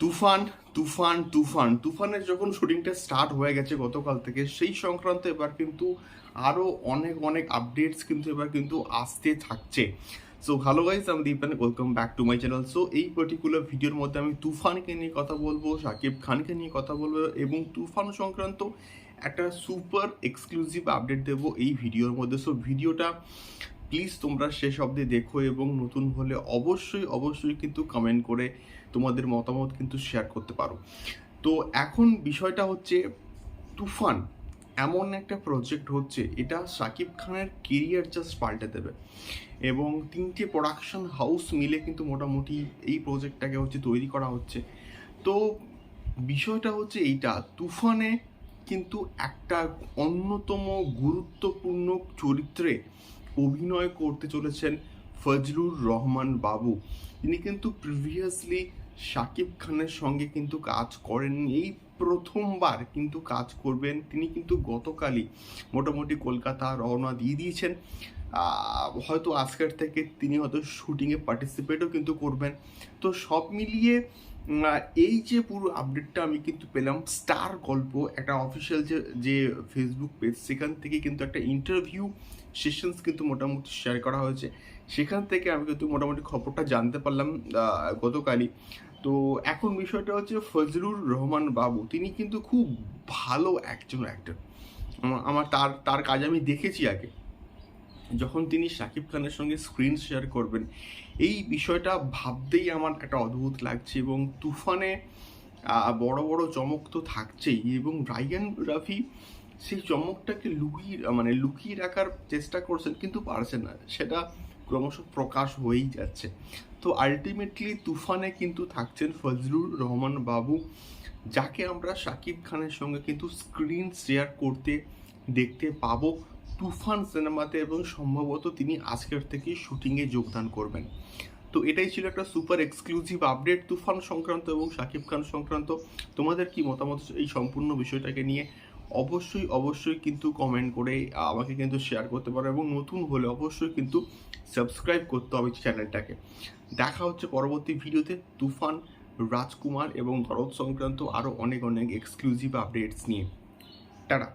তুফান তুফান তুফান। তুফানের যখন শুটিংটা স্টার্ট হয়ে গেছে গতকাল থেকে, সেই সংক্রান্ত এবার কিন্তু আরও অনেক অনেক আপডেটস কিন্তু এবার কিন্তু আসতে থাকছে। সো হ্যালো গাইজ আমি Dipan welcome back to my channel so এই পার্টিকুলার ভিডিওর মধ্যে আমি তুফানকে নিয়ে কথা বলব শাকিব খানকে নিয়ে কথা বলব এবং তুফান সংক্রান্ত একটা সুপার এক্সক্লুসিভ আপডেট দেবো এই ভিডিওর মধ্যে। সো ভিডিওটা প্লিজ তোমরা শেষ অবধি দেখো এবং নতুন হলে অবশ্যই অবশ্যই কিন্তু কমেন্ট করে তোমাদের মতামত কিন্তু শেয়ার করতে পারো। তো এখন বিষয়টা হচ্ছে তুফান। এমন একটা প্রজেক্ট হচ্ছে, এটা শাকিব খানের কেরিয়ার জাস্ট পাল্টে দেবে। এবং তিনটে প্রোডাকশন হাউস মিলে কিন্তু মোটামুটি এই প্রজেক্টটাকে হচ্ছে তৈরি করা হচ্ছে। তো বিষয়টা হচ্ছে এইটা, তুফানে কিন্তু একটা অন্যতম গুরুত্বপূর্ণ চরিত্রে অভিনয় করতে চলেছেন ফজলুর রহমান বাবু। তিনি কিন্তু প্রিভিয়াসলি শাকিব খানের সঙ্গে কিন্তু কাজ করেন এই প্রথমবার কিন্তু কাজ করবেন। তিনি কিন্তু গতকালই মোটামুটি কলকাতা রওনা দিয়ে দিয়েছেন। হয়তো আজকের থেকে তিনি হয়তো শুটিংয়ে পার্টিসিপেটও কিন্তু করবেন। তো সব মিলিয়ে এই যে পুরো আপডেটটা আমি কিন্তু পেলাম স্টার গল্প, একটা অফিসিয়াল যে যে ফেসবুক পেজ সেখান থেকে কিন্তু একটা ইন্টারভিউ সেশনস কিন্তু মোটামুটি শেয়ার করা হয়েছে। সেখান থেকে আমি কিন্তু মোটামুটি খবরটা জানতে পারলাম গতকালই। তো এখন বিষয়টা হচ্ছে ফজলুর রহমান বাবু, তিনি কিন্তু খুব ভালো একজন অ্যাক্টর আমার তার তার কাজ আমি দেখেছি আগে। যখন তিনি শাকিব খানের সঙ্গে স্ক্রিন শেয়ার করবেন, এই বিষয়টা ভাবতেই আমার একটা অদ্ভুত লাগছে এবং তুফানে বড় বড় চমক তো থাকছেই এবং রায়ান রাফি সেই চমকটাকে লুকিয়ে মানে লুকিয়ে রাখার চেষ্টা করছেন কিন্তু পারছেন না। সেটা ক্রমশ প্রকাশ হয়েই যাচ্ছে। তো আলটিমেটলি তুফানে কিন্তু থাকছেন ফজলুর রহমান বাবু, যাকে আমরা শাকিব খানের সঙ্গে কিন্তু স্ক্রিন শেয়ার করতে দেখতে পাবো। তুফান সিনেমাতে এবং সম্ভবত তিনি আজকের থেকেই শুটিংয়ে যোগদান করবেন। তো এটাই ছিল একটা সুপার এক্সক্লুসিভ আপডেট তুফান সংক্রান্ত এবং শাকিব খান সংক্রান্ত। তোমাদের কি মতামত এই সম্পূর্ণ বিষয়টাকে নিয়ে? অবশ্যই অবশ্যই কিন্তু কমেন্ট করে আমাকে কিন্তু শেয়ার করতে পারো এবং নতুন হলে অবশ্যই কিন্তু সাবস্ক্রাইব করতে হবে চ্যানেলটাকে দেখা হচ্ছে পরবর্তী ভিডিওতে তুফান, রাজকুমার এবং দরদ সংক্রান্ত আরও অনেক অনেক এক্সক্লুসিভ আপডেটস নিয়ে। টাটা।